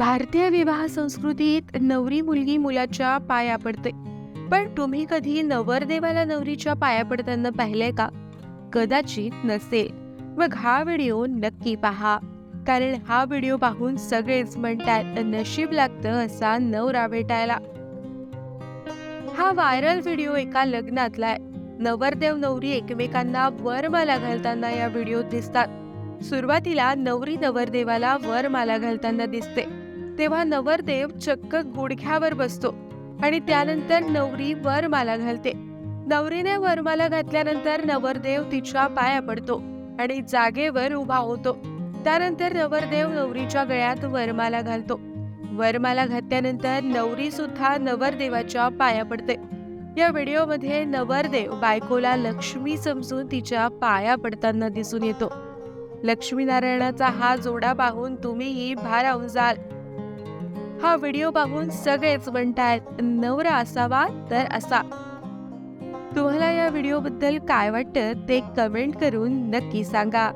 भारतीय विवाह संस्कृतीत नवरी मुलगी मुलाच्या पाया पडते पण तुम्ही कधी नवरदेवाला नवरीच्या पाया पडताना पाहिलंय का? कदाचित नसेल. मग हा व्हिडिओ नक्की पहा. कारण हा व्हिडिओ पाहून सगळेच म्हणतात नशीब लागतं असा नवरा भेटायला. हा व्हायरल व्हिडिओ एका लग्नातला आहे. नवरदेव नवरी एकमेकांना वरमाला घालताना या व्हिडिओत दिसतात. सुरुवातीला नवरी नवरदेवाला वरमाला घालताना दिसते. तेव्हा नवरदेव चक्क गुडघ्यावर बसतो आणि त्यानंतर नवरी वरमाला घालते. नवरीने वरमाला घातल्यानंतर नवरदेव तिच्या पाया पडतो आणि जागेवर उभा होतो. त्यानंतर नवरदेव नवरीच्या गळ्यात वरमाला घालतो. वरमाला घातल्यानंतर नवरी सुद्धा नवरदेवाच्या पाया पडते. या व्हिडिओमध्ये नवरदेव बायकोला लक्ष्मी समजून तिच्या पाया पडताना दिसून येतो. लक्ष्मीनारायणाचा हा जोडा पाहून तुम्हीही भारावून जाल. हा व्हिडिओ पाहून सगळेच म्हणतायत नवरा असावा तर असा. तुम्हाला या व्हिडिओबद्दल काय वाटतं ते कमेंट करून नक्की सांगा.